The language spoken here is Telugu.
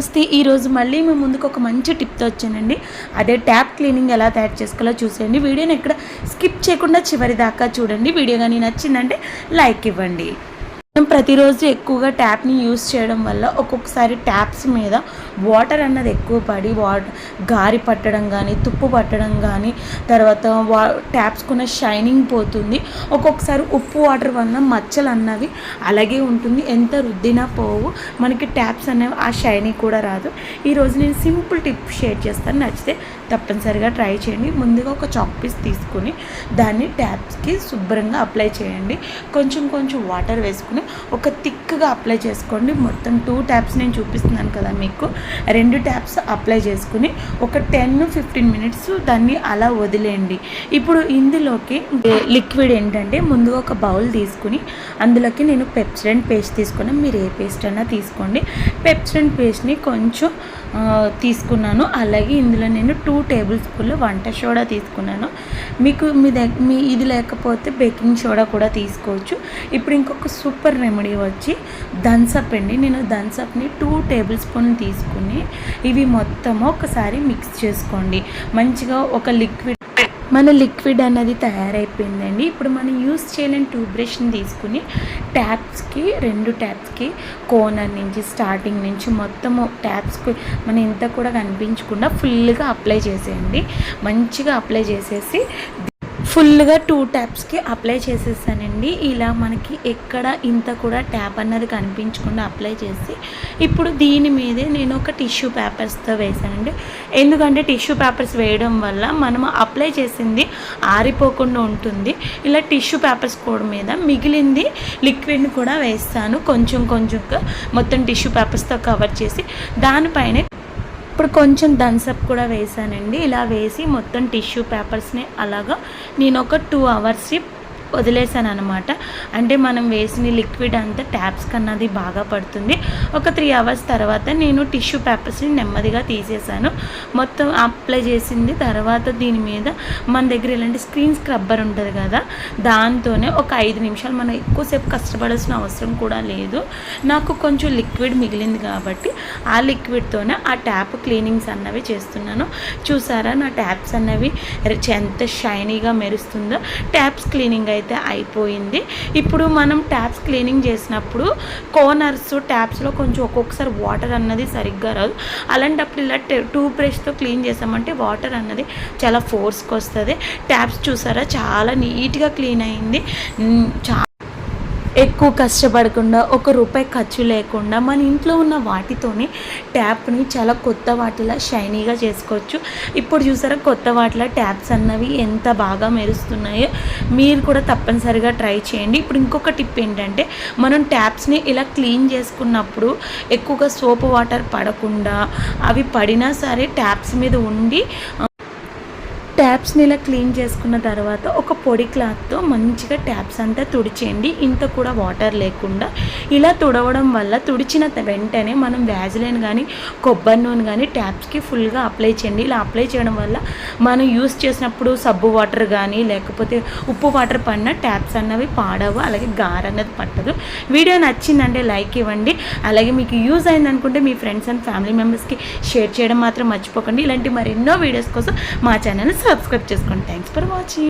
నమస్తే. ఈరోజు మళ్ళీ మేము ముందుకు ఒక మంచి టిప్తో వచ్చానండి. అదే ట్యాప్ క్లీనింగ్ ఎలా తయారు చేసుకోవాలో చూసేయండి. వీడియోని ఎక్కడ స్కిప్ చేయకుండా చివరి దాకా చూడండి. వీడియో కానీ నచ్చిందంటే లైక్ ఇవ్వండి. మనం ప్రతిరోజు ఎక్కువగా ట్యాప్ని యూస్ చేయడం వల్ల ఒక్కొక్కసారి ట్యాప్స్ మీద వాటర్ అన్నది ఎక్కువ పడి వాటర్ గారి పట్టడం కానీ తుప్పు పట్టడం కానీ తర్వాత వా ట్యాప్స్కున్న షైనింగ్ పోతుంది. ఒక్కొక్కసారి ఉప్పు వాటర్ వల్ల మచ్చలు అన్నవి అలాగే ఉంటుంది. ఎంత రుద్దినా పోవు. మనకి ట్యాప్స్ అనేవి ఆ షైనింగ్ కూడా రాదు. ఈరోజు నేను సింపుల్ టిప్ షేర్ చేస్తాను. నచ్చితే తప్పనిసరిగా ట్రై చేయండి. ముందుగా ఒక చాక్ పీస్ తీసుకుని దాన్ని ట్యాప్స్కి శుభ్రంగా అప్లై చేయండి. కొంచెం కొంచెం వాటర్ వేసుకుని ఒక థిక్గా అప్లై చేసుకోండి. మొత్తం టూ ట్యాప్స్ నేను చూపిస్తున్నాను కదా మీకు. రెండు ట్యాప్స్ అప్లై చేసుకుని ఒక టెన్ ఫిఫ్టీన్ మినిట్స్ దాన్ని అలా వదిలేయండి. ఇప్పుడు ఇందులోకి లిక్విడ్ ఏంటంటే ముందుగా ఒక బౌల్ తీసుకుని అందులోకి నేను పెప్సిడెంట్ పేస్ట్ తీసుకున్నాను. మీరు ఏ పేస్ట్ అయినా తీసుకోండి. పెప్సిడెంట్ పేస్ట్ని కొంచెం తీసుకున్నాను. అలాగే ఇందులో నేను టూ టేబుల్ స్పూన్లు వంట సోడా తీసుకున్నాను. మీకు మీ దగ్గర మీ ఇది లేకపోతే బేకింగ్ సోడా కూడా తీసుకోవచ్చు. ఇప్పుడు ఇంకొక సూపర్ రెమెడీ వచ్చి థమ్సప్ అండి నేను థమ్సప్ని టూ టేబుల్ స్పూన్ తీసుకుని ఇవి మొత్తము ఒకసారి మిక్స్ చేసుకోండి. మంచిగా ఒక లిక్విడ్ మన లిక్విడ్ అన్నది తయారైపోయిందండి. ఇప్పుడు మనం యూస్ చేయలేని టూత్ బ్రష్ని తీసుకుని ట్యాప్స్కి రెండు ట్యాప్స్కి కోనర్ నుంచి స్టార్టింగ్ నుంచి మొత్తము ట్యాప్స్కి మనం ఇంత కూడా కనిపించకుండా ఫుల్గా అప్లై చేసేయండి. మంచిగా అప్లై చేసేసి ఫుల్గా టూ ట్యాప్స్కి అప్లై చేసేసానండి. ఇలా మనకి ఎక్కడ ఇంత కూడా ట్యాప్ అన్నది కనిపించకుండా అప్లై చేసి ఇప్పుడు దీని మీదే నేను ఒక టిష్యూ పేపర్స్తో వేసానండి. ఎందుకంటే టిష్యూ పేపర్స్ వేయడం వల్ల మనం అప్లై చేసింది ఆరిపోకుండా ఉంటుంది. ఇలా టిష్యూ పేపర్స్ కూడా మీద మిగిలింది లిక్విడ్ని కూడా వేస్తాను. కొంచెం కొంచెంగా మొత్తం టిష్యూ పేపర్స్తో కవర్ చేసి దానిపైన ఇప్పుడు కొంచెం థమ్స్అప్ కూడా వేసానండి ఇలా వేసి మొత్తం టిష్యూ పేపర్స్ని అలాగా నేను ఒక టూ అవర్స్ వదిలేసాను అనమాట అంటే మనం వేసిన లిక్విడ్ అంతా ట్యాప్స్ కన్నది బాగా పడుతుంది. ఒక త్రీ అవర్స్ తర్వాత నేను టిష్యూ పేపర్స్ని నెమ్మదిగా తీసేసాను మొత్తం అప్లై చేసింది. తర్వాత దీని మీద మన దగ్గర ఇలాంటి స్క్రీన్ స్క్రబ్బర్ ఉంటుంది కదా దాంతోనే ఒక ఐదు నిమిషాలు మనం ఎక్కువసేపు కష్టపడాల్సిన అవసరం కూడా లేదు. నాకు కొంచెం లిక్విడ్ మిగిలింది కాబట్టి ఆ లిక్విడ్తోనే ఆ ట్యాప్ క్లీనింగ్స్ అన్నవి చేస్తున్నాను. చూసారా నా ట్యాప్స్ అన్నవి ఎంత షైనీగా మెరుస్తుందో. ట్యాప్స్ క్లీనింగ్ అయితే అయితే అయిపోయింది. ఇప్పుడు మనం ట్యాప్స్ క్లీనింగ్ చేసినప్పుడు కోనర్స్ ట్యాప్స్లో కొంచెం ఒక్కొక్కసారి వాటర్ అన్నది సరిగ్గా రాదు. అలాంటప్పుడు ఇలా టూత్ బ్రష్తో క్లీన్ చేసామంటే వాటర్ అన్నది చాలా ఫోర్స్కి వస్తుంది. ట్యాప్స్ చూసారా? చాలా నీట్గా క్లీన్ అయింది. చాలా చా ఎక్కువ కష్టపడకుండా ఒక రూపాయి ఖర్చు లేకుండా మన ఇంట్లో ఉన్న వాటితోనే ట్యాప్ని చాలా కొత్త వాటిలా షైనీగా చేసుకోవచ్చు. ఇప్పుడు చూసారా కొత్త వాటిలా ట్యాప్స్ అన్నవి ఎంత బాగా మెరుస్తున్నాయో మీరు కూడా తప్పనిసరిగా ట్రై చేయండి. ఇప్పుడు ఇంకొక టిప్ ఏంటంటే మనం ట్యాప్స్ని ఇలా క్లీన్ చేసుకున్నప్పుడు ఎక్కువగా సోప్ వాటర్ పడకుండా అవి పడినా సరే ట్యాప్స్ మీద ఉండి ట్యాప్స్ని ఇలా క్లీన్ చేసుకున్న తర్వాత ఒక పొడి క్లాత్తో మంచిగా ట్యాప్స్ అంతా తుడిచేయండి. ఇంత కూడా వాటర్ లేకుండా. ఇలా తుడవడం వల్ల తుడిచిన వెంటనే మనం వ్యాజిలైన్ కానీ కొబ్బరి నూనె కానీ ట్యాప్స్కి ఫుల్గా అప్లై చేయండి. ఇలా అప్లై చేయడం వల్ల మనం యూస్ చేసినప్పుడు సబ్బు వాటర్ కానీ లేకపోతే ఉప్పు వాటర్ పడిన ట్యాప్స్ అన్నవి పాడవు అలాగే గార్ అన్నది పట్టదు. వీడియో నచ్చిందంటే లైక్ ఇవ్వండి. అలాగే మీకు యూజ్ అయింది అనుకుంటే మీ ఫ్రెండ్స్ అండ్ ఫ్యామిలీ మెంబర్స్కి షేర్ చేయడం మాత్రం మర్చిపోకండి. ఇలాంటి మరెన్నో వీడియోస్ కోసం మా ఛానల్ని సబ్స్క్రైబ్ చేసుకోండి థ్యాంక్స్ ఫర్ వాచింగ్